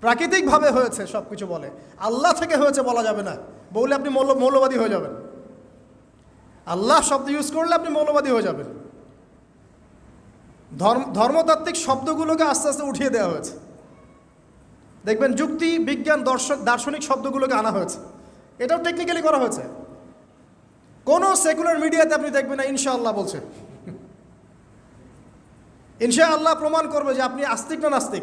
প্রাকৃতিকভাবে হয়েছে সব কিছু বলে। আল্লাহ থেকে হয়েছে বলা যাবে না। বললে আপনি মৌল মৌলবাদী হয়ে যাবেন। আল্লাহ শব্দ ইউজ করলে আপনি মৌলবাদী হয়ে যাবেন। ধর্ম ধর্মতাত্ত্বিক শব্দগুলোকে আস্তে আস্তে উঠিয়ে দেওয়া হয়েছে। দেখবেন যুক্তি, বিজ্ঞান দর্শক দার্শনিক শব্দগুলোকে আনা হয়েছে। এটাও টেকনিক্যালি করা হয়েছে। কোনো সেকুলার মিডিয়াতে আপনি দেখবেন না, ইনশাআল্লাহ বলছে। ইনশাআল্লাহ প্রমাণ করবে যে আপনি আস্তিক না নাস্তিক।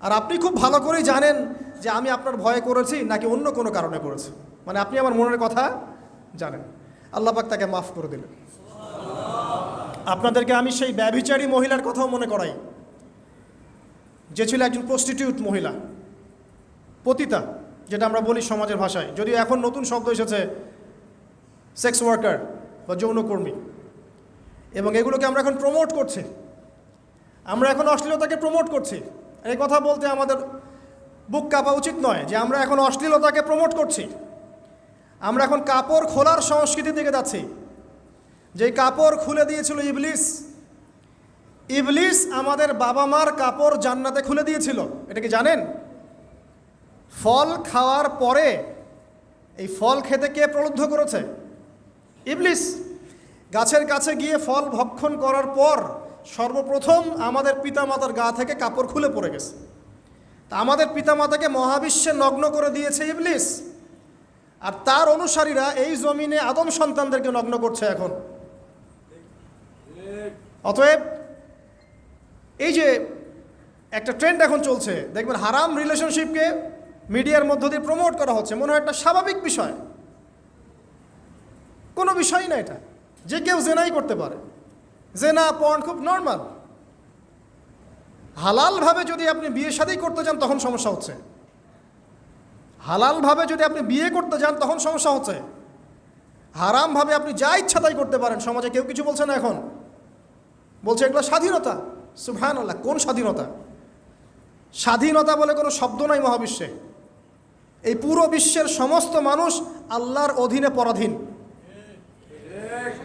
আর আপনি খুব ভালো করেই জানেন যে আমি আপনার ভয়ে করেছি নাকি অন্য কোনো কারণে করেছি। মানে আপনি আমার মনের কথা জানেন। আল্লাহ পাক তাকে মাফ করে দিলেন। আপনাদেরকে আমি সেই ব্যভিচারী মহিলার কথাও মনে করাই। যে ছিল একজন প্রস্টিটিউট মহিলা, পতিতা, যেটা আমরা বলি সমাজের ভাষায়। যদিও এখন নতুন শব্দ এসেছে সেক্স ওয়ার্কার বা যৌনকর্মী। এবং এগুলোকে আমরা এখন প্রমোট করছি। আমরা এখন অশ্লীলতাকে প্রমোট করছি। এই কথা বলতে আমাদের বুক কাঁপা উচিত নয় যে আমরা এখন অশ্লীলতাকে প্রমোট করছি। আমরা এখন কাপড় খোলার সংস্কৃতি দিকে যাচ্ছি। যে কাপড় খুলে দিয়েছিল ইবলিস ইবলিস আমাদের বাবা মার কাপড় জান্নাতে খুলে দিয়েছিল। এটা কি জানেন? ফল খাওয়ার পরে এই ফল খেতে কে প্রলুব্ধ করেছে? ইবলিস। গাছের কাছে গিয়ে ফল ভক্ষণ করার পর সর্বপ্রথম আমাদের পিতামাতার গা থেকে কাপড় খুলে পড়ে গেছে। তা আমাদের পিতামাতাকে মহাবিশ্বে নগ্ন করে দিয়েছে ইবলিস। আর তার অনুসারীরা এই জমিনে আদম সন্তানদেরকে নগ্ন করছে এখন। অতএব এই যে একটা ট্রেন্ড এখন চলছে, দেখবেন হারাম রিলেশনশিপকে মিডিয়ার মধ্য দিয়ে প্রমোট করা হচ্ছে, মনে হয় একটা স্বাভাবিক বিষয়। কোনো বিষয়ই না এটা। যে কেউ জেনাই করতে পারে। জেনা, পর্ন খুব নর্মাল হালালভাবে যদি আপনি বিয়ে শাদী করতে যান, তখন সমস্যা হচ্ছে। হালালভাবে যদি আপনি বিয়ে করতে যান, তখন সমস্যা হচ্ছে। হারামভাবে আপনি যা ইচ্ছা তাই করতে পারেন, সমাজে কেউ কিছু বলছে না এখন। বলছে এগুলো স্বাধীনতা। সুভান আল্লাহ কোন স্বাধীনতা? স্বাধীনতা বলে কোনো শব্দ নাই মহাবিশ্বে। এই পুরো বিশ্বের সমস্ত মানুষ আল্লাহর অধীনে পরাধীন।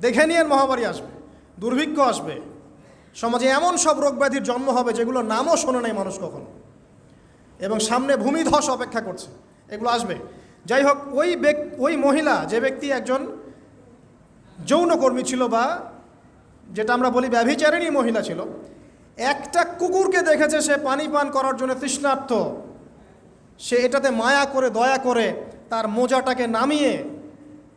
দেখে নিয়ে মহামারী আসবে, দুর্ভিক্ষ আসবে। সমাজে এমন সব রোগ ব্যাধির জন্ম হবে যেগুলো নামও শোনে নাই মানুষ কখনো। এবং সামনে ভূমিধস অপেক্ষা করছে, এগুলো আসবে। যাই হোক, ওই ওই মহিলা, যে ব্যক্তি একজন যৌনকর্মী ছিল বা যেটা আমরা বলি ব্যভিচারিণী মহিলা ছিল, একটা কুকুরকে দেখেছে, সে পানি পান করার জন্য তৃষ্ণার্থ সে এটাতে মায়া করে, দয়া করে তার মোজাটাকে নামিয়ে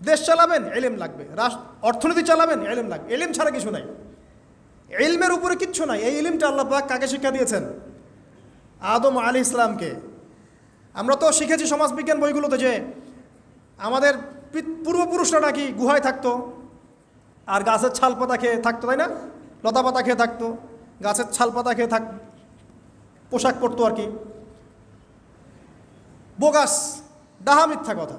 দেশ চালাবেন, এলেম লাগবে। রাষ্ট্র অর্থনীতি চালাবেন, এলেম লাগবে। এলেম ছাড়া কিছু নাই। এলমের উপরে কিচ্ছু নাই। এই ইলিমটা আল্লাহ পাক কাকে শিক্ষা দিয়েছেন? আদম আলী ইসলামকে আমরা তো শিখেছি সমাজবিজ্ঞান বইগুলোতে যে আমাদের পূর্বপুরুষরা নাকি গুহায় থাকতো, আর গাছের ছাল পাতা খেয়ে থাকতো, তাই না? লতা পাতা খেয়ে থাকতো, গাছের ছাল পাতা খেয়ে থাক পোশাক পরতো আর কি। বোগাস, ডাহা মিথ্যা কথা।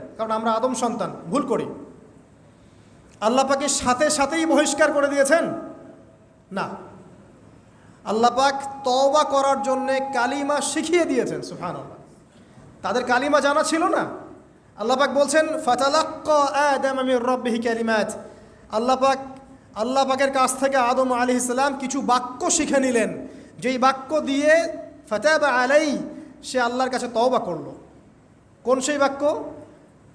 কারণ আমরা আদম সন্তান, ভুল করি। আল্লাহ পাকে সাথে সাথেই বহিষ্কার করে দিয়েছেন? না। আল্লাহ পাক তওবা করার জন্যে কালিমা শিখিয়ে দিয়েছেন সুফান তাদের কালিমা জানা ছিল না? আল্লাহ পাক বলছেন, ফাতালাক্ক আদম আমির রব্বিহি কালিমাত। আল্লাহ পাক, আল্লাহ পাকের কাছ থেকে আদম আলী ইসলাম কিছু বাক্য শিখে নিলেন। যেই বাক্য দিয়ে ফতাবা আলাই সে আল্লাহর কাছে তওবা করল। কোন সেই বাক্য?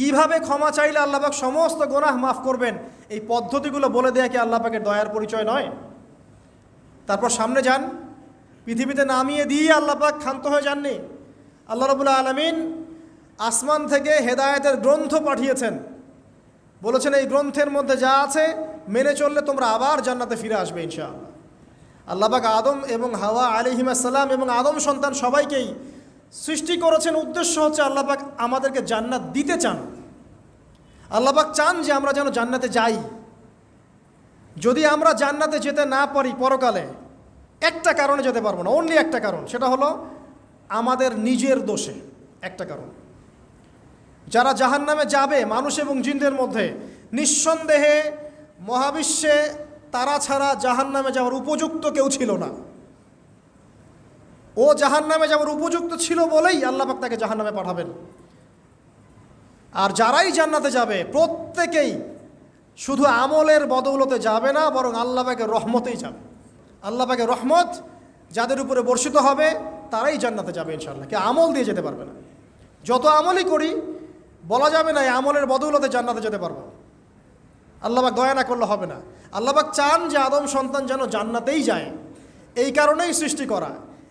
কীভাবে ক্ষমা চাইলে আল্লাহ পাক সমস্ত গোনাহ মাফ করবেন? এই পদ্ধতিগুলো বলে দেয়া কি আল্লাহ পাকের দয়ার পরিচয় নয়? তারপর সামনে যান। পৃথিবীতে নামিয়ে দিয়ে আল্লাহ পাক ক্ষান্ত হয়ে যাননি। আল্লাহ রবুল্লা আলমিন আসমান থেকে হেদায়েতের গ্রন্থ পাঠিয়েছেন। বলেছেন, এই গ্রন্থের মধ্যে যা আছে, মেনে চললে তোমরা আবার জান্নাতে ফিরে আসবে ইনশাআল্লাহ। আল্লাহ পাক আদম এবং হাওয়া আলিহিমাসাল্লাম এবং আদম সন্তান সবাইকেই সৃষ্টি করেছেন উদ্দেশ্য হচ্ছে আল্লাহ পাক আমাদেরকে জান্নাত দিতে চান। আল্লাহ পাক চান যে আমরা যেন জান্নাতে যাই। যদি আমরা জান্নাতে যেতে না পারি পরকালে, একটা কারণে যেতে পারব না অনলি একটা কারণ, সেটা হলো আমাদের নিজের দোষে একটা কারণ। যারা জাহান নামে যাবে, মানুষ এবং জিনদের মধ্যে, নিঃসন্দেহে মহাবিশ্বে তারা ছাড়া জাহান নামে যাওয়ার উপযুক্ত কেউ ছিল না। ও জাহান নামে যাওয়ার উপযুক্ত ছিল বলেই আল্লাপাক তাকে জাহান নামে পাঠাবেন। আর যারাই জান্নাতে যাবে, প্রত্যেকেই শুধু আমলের বদৌলতে যাবে না, বরং আল্লাহ পাকের রহমতেই যাবে। আল্লাহ পাকের রহমত যাদের উপরে বর্ষিত হবে, তারাই জান্নাতে যাবে ইনশাল্লাহ কে আমল দিয়ে যেতে পারবে না। যত আমলই করি, বলা যাবে না এই আমলের বদৌলতে জান্নাতে যেতে পারব। আল্লাহবাক দয়া না করলে হবে না। আল্লাহবাক চান যে আদম সন্তান যেন জান্নাতেই যায়। এই কারণেই সৃষ্টি করা।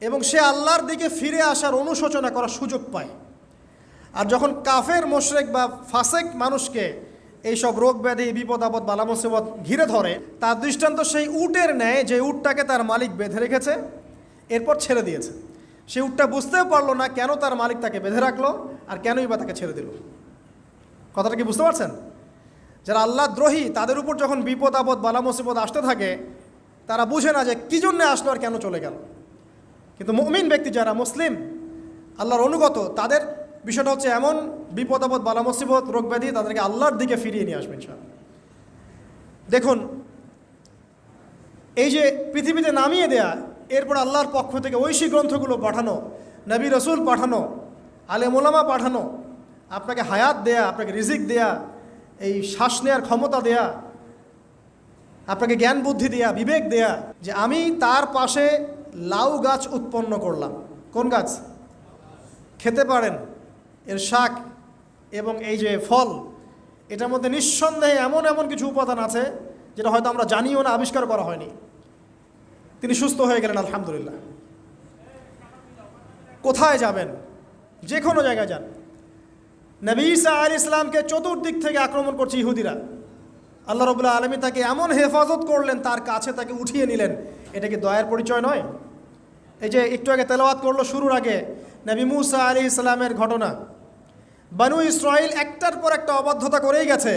এবং সে আল্লাহর দিকে ফিরে আসার অনুশোচনা করার সুযোগ পায়। আর যখন কাফের, মোশরেক বা ফাসেক মানুষকে এইসব রোগ ব্যাধি, বিপদ আপদ, বালা মুসিবত ঘিরে ধরে, তার দৃষ্টান্ত সেই উটের ন্যায় যে উটটাকে তার মালিক বেঁধে রেখেছে, এরপর ছেড়ে দিয়েছে। সেই উটটা বুঝতেও পারল না কেন তার মালিক তাকে বেঁধে রাখল আর কেনই বা তাকে ছেড়ে দিল। কথাটা কি বুঝতে পারছেন? যারা আল্লাহ দ্রোহী, তাদের উপর যখন বিপদ আপদ, বালা মুসিবত আসতে থাকে, তারা বুঝে না যে কী জন্যে আসলো আর কেন চলে গেল। কিন্তু মুমিন ব্যক্তি যারা মুসলিম, আল্লাহর অনুগত, তাদের বিষয়টা হচ্ছে এমন বিপদ আপদ, বালা মুসিবত, রোগ ব্যাধি তাদেরকে আল্লাহর দিকে ফিরিয়ে নিয়ে আসবেন সব দেখুন, এই যে পৃথিবীতে নামিয়ে দেয়া, এরপর আল্লাহর পক্ষ থেকে ঐশী গ্রন্থগুলো পাঠানো, নবী রসুল পাঠানো আলেমোলামা পাঠানো, আপনাকে হায়াত দেয়া, আপনাকে রিজিক দেয়া, এই শ্বাস নেওয়ার ক্ষমতা দেয়া, আপনাকে জ্ঞান বুদ্ধি দেয়া, বিবেক দেয়া, যে আমি তার পাশে লাউ গাছ উৎপন্ন করলাম। কোন গাছ? খেতে পারেন। এর শাক এবং এই যে ফল, এটার মধ্যে নিঃসন্দেহে এমন এমন কিছু উপাদান আছে, যেটা হয়তো আমরা জানিও না, আবিষ্কার করা হয়নি। তিনি সুস্থ হয়ে গেলেন, আলহামদুলিল্লাহ। কোথায় যাবেন? যে কোনো জায়গায় যান। নবী ইসা আল ইসলামকে চতুর্দিক থেকে আক্রমণ করছে ইহুদিরা। আল্লাহ রবুল্লাহ আলমী তাকে এমন হেফাজত করলেন, তার কাছে তাকে উঠিয়ে নিলেন। এটা কি দয়ার পরিচয় নয়? এই যে একটু আগে তেলাওয়াত করল শুরুর আগে, নবী মুসা আলী ইসলামের ঘটনা। বানু ইসরায়েল একটার পর একটা অবাধ্যতা করেই গেছে।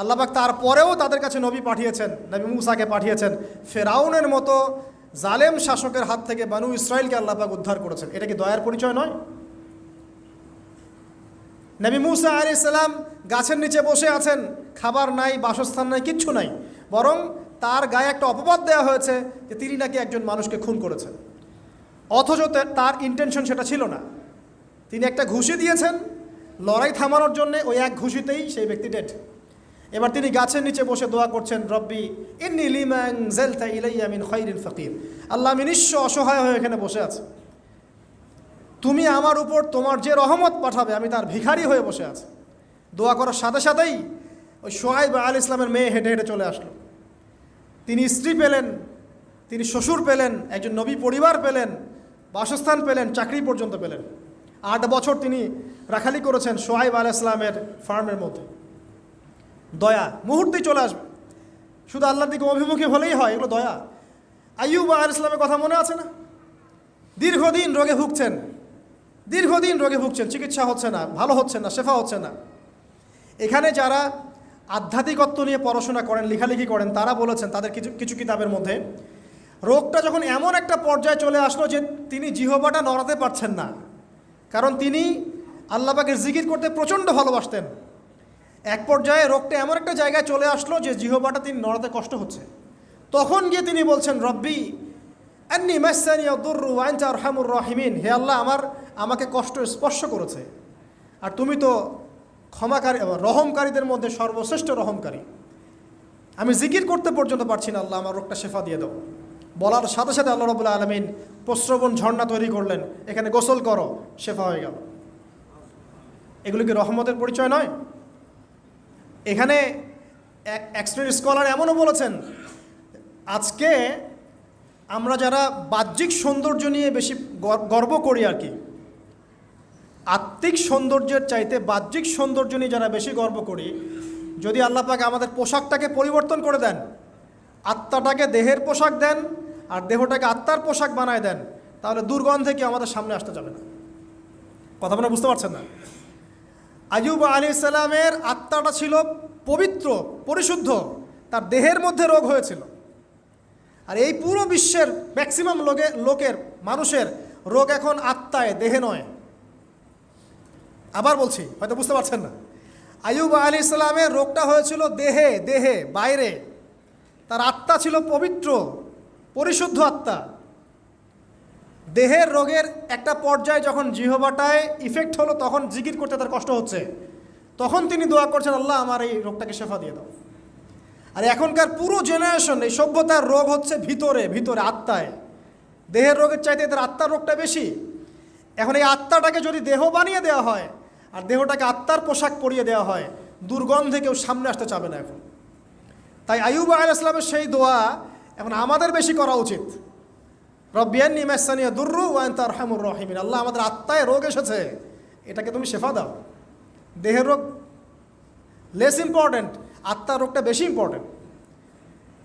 আল্লাহবাক তারপরেও তাদের কাছে নবী পাঠিয়েছেন, নবী মুসাকে পাঠিয়েছেন। ফেরাউনের মতো জালেম শাসকের হাত থেকে বানু ইসরায়েলকে আল্লাহবাক উদ্ধার করেছেন। এটা কি দয়ার পরিচয় নয়? নবী মুসা আলি ইসলাম গাছের নিচে বসে আছেন খাবার নাই, বাসস্থান নাই, কিচ্ছু নাই। বরং তার গায়ে একটা অপবাদ দেওয়া হয়েছে যে তিনি নাকি একজন মানুষকে খুন করেছেন। অথচ তার ইন্টেনশন সেটা ছিল না। তিনি একটা ঘুষি দিয়েছেন, লড়াই থামানোর জন্য ওই এক ঘুষিতেই সেই ব্যক্তি ডেড এবার তিনি গাছের নিচে বসে দোয়া করছেন, রব্বি, ইন্নি লিমাং জেলতা ইলাইয়া মিন খৈরিন ফকির। আল্লাহ আমি নিঃস্ব অসহায় হয়ে এখানে বসে আছে। তুমি আমার উপর তোমার যে রহমত পাঠাবে, আমি তার ভিখারি হয়ে বসে আছি। দোয়া করার সাথে সাথেই ওই সোহাইব আল ইসলামের মেয়ে হেঁটে হেঁটে চলে আসলো। তিনি স্ত্রী পেলেন, তিনি শ্বশুর পেলেন, একজন নবী পরিবার পেলেন, বাসস্থান পেলেন, চাকরি পর্যন্ত পেলেন। আট বছর তিনি রাখালি করেছেন সোহাইব আল ইসলামের ফার্মের মধ্যে। দয়া, মুহূর্তেই চলে আসবে। শুধু আল্লাহর দিকে অভিমুখী হলেই হয়, এগুলো দয়া। আইয়ুব আল ইসলামের কথা মনে আছে না? দীর্ঘদিন রোগে ভুগছেন। দীর্ঘদিন রোগে ভুগছেন, চিকিৎসা হচ্ছে না, ভালো হচ্ছে না, শেফা হচ্ছে না। এখানে যারা আধ্যাত্মিকত্ব নিয়ে পড়াশোনা করেন, লেখালেখি করেন, তারা বলেছেন তাদের কিছু কিছু কিতাবের মধ্যে, রোগটা যখন এমন একটা পর্যায়ে চলে আসলো যে তিনি জিহবাটা নড়াতে পারছেন না, কারণ তিনি আল্লাপাকের জিকির করতে প্রচণ্ড ভালোবাসতেন। এক পর্যায়ে রোগটা এমন একটা জায়গায় চলে আসলো যে জিহবাটা তিনি নড়াতে কষ্ট হচ্ছে। তখন গিয়ে তিনি বলছেন, রব্বি, আন্নি মাসানি দুর্রু আনতা আরহামুর রহিমিন। হে আল্লাহ, আমার, আমাকে কষ্ট স্পর্শ করেছে। আর তুমি তো ক্ষমাকারী রহমকারীদের মধ্যে সর্বশ্রেষ্ঠ রহমকারী। আমি জিকির করতে পর্যন্ত পারছি না, আল্লাহ আমার রোগটা শেফা দিয়ে দাও। বলার সাথে সাথে আল্লাহ রবুল্লা আলমিন প্রশ্রবণ ঝর্ণা তৈরি করলেন। এখানে গোসল করো, শেফা হয়ে গেল। এগুলো কি রহমতের পরিচয় নয়? এখানে এক শ্রেণির স্কলার এমনও বলেছেন, আজকে আমরা যারা বাহ্যিক সৌন্দর্য নিয়ে বেশি গর- গর্ব করি আর কি আত্মিক সৌন্দর্যের চাইতে বাহ্যিক সৌন্দর্য নিয়ে যারা বেশি গর্ব করি, যদি আল্লাহ পাক আমাদের পোশাকটাকে পরিবর্তন করে দেন, আত্মাটাকে দেহের পোশাক দেন, আর দেহটাকে আত্মার পোশাক বানায় দেন, তাহলে দুর্গন্ধে কি আমাদের সামনে আসতে যাবে না। কথা মনে বুঝতে পারছেন না? আয়ুব আলী সালামের আত্মাটা ছিল পবিত্র, পরিশুদ্ধ, তার দেহের মধ্যে রোগ হয়েছিল। আর এই পুরো বিশ্বের ম্যাক্সিমাম লোকে লোকের, মানুষের রোগ এখন আত্মায়, দেহে নয়। আবার বলছি, হয়তো বুঝতে পারছেন না। আয়ুব আলী ইসলামের রোগটা হয়েছিল দেহে দেহে, বাইরে। তার আত্মা ছিল পবিত্র, পরিশুদ্ধ আত্মা। দেহের রোগের একটা পর্যায়ে যখন জিহবাটায় ইফেক্ট হলো, তখন জিকির করতে তার কষ্ট হচ্ছে। তখন তিনি দোয়া করছেন, আল্লাহ, আমার এই রোগটাকে শেফা দিয়ে দাও। আর এখনকার পুরো জেনারেশন এই সভ্যতার রোগ হচ্ছে ভিতরে ভিতরে, আত্মায়। দেহের রোগের চাইতে এদের আত্মার রোগটা বেশি। এখন এই আত্মাটাকে যদি দেহ বানিয়ে দেওয়া হয় আর দেহটাকে আত্মার পোশাক পরিয়ে দেওয়া হয়। দুর্গন্ধে কেউ সামনে আসতে চাবে না এখন। তাই আয়ুব আল ইসলামের সেই দোয়া এখন আমাদের বেশি করা উচিত। রব্বিয়ান নিমাসানিয়া দুর্রু ওয়ান তার হামুর রহিমিন। আল্লাহ আমাদের আত্মায় রোগ এসেছে। এটাকে তুমি শেফা দাও। দেহের রোগ লেস ইম্পর্ট্যান্ট আত্মার রোগটা বেশি ইম্পর্ট্যান্ট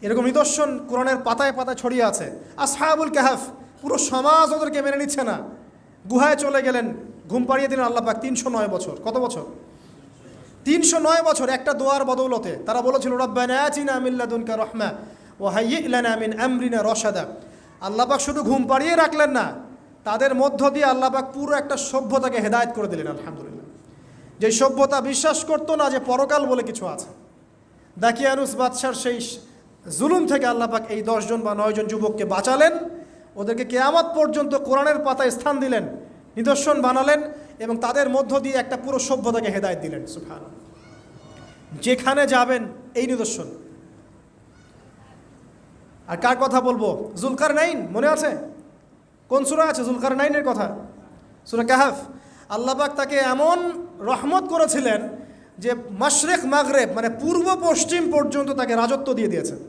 এরকম নিদর্শন কোরআনের পাতায় পাতায় ছড়িয়ে আছে। আর সাহাবুল কাহাফ, পুরো সমাজ ওদেরকে মেনে নিচ্ছে না। গুহায় চলে গেলেন। ঘুম পাড়িয়ে দিলেন আল্লাহ পাক তিনশো নয় বছর। কত বছর? তিনশো নয় বছর একটা দোয়ার বদৌলতে তারা বলেছিল, রব্বানা রহমা ও হাইয়িলানা মিন আমরিনা রশাদা। আল্লাহ শুধু ঘুম পাড়িয়ে রাখলেন না, তাদের মধ্য দিয়ে আল্লাহ পাক পুরো একটা সভ্যতাকে হেদায়েত করে দিলেন, আলহামদুলিল্লাহ। যে সভ্যতা বিশ্বাস করতো না, যে পরকাল বলে কিছু আছে। দাকিয়ানুস বাদশার সেই জুলুম থেকে আল্লাহ পাক এই দশজন বা নয়জন যুবককে বাঁচালেন। ওদেরকে কেয়ামত পর্যন্ত কোরআনের পাতায় স্থান দিলেন। নিদর্শন বানালেন এবং তাদের মধ্য দিয়ে একটা পুরো সভ্যতাকে হেদায়ত দিলেন সুফান যেখানে যাবেন এই নিদর্শন। আর কার কথা বলব? জুলকার নাইন মনে আছে? কোন সুরা আছে? জুলকার নাইনের কথা? সুরা কাহাফ। আল্লাহবাক তাকে এমন রহমত করেছিলেন যে মাশরেক মাগরেব মানে পূর্ব পশ্চিম পর্যন্ত তাকে রাজত্ব দিয়ে দিয়েছেন।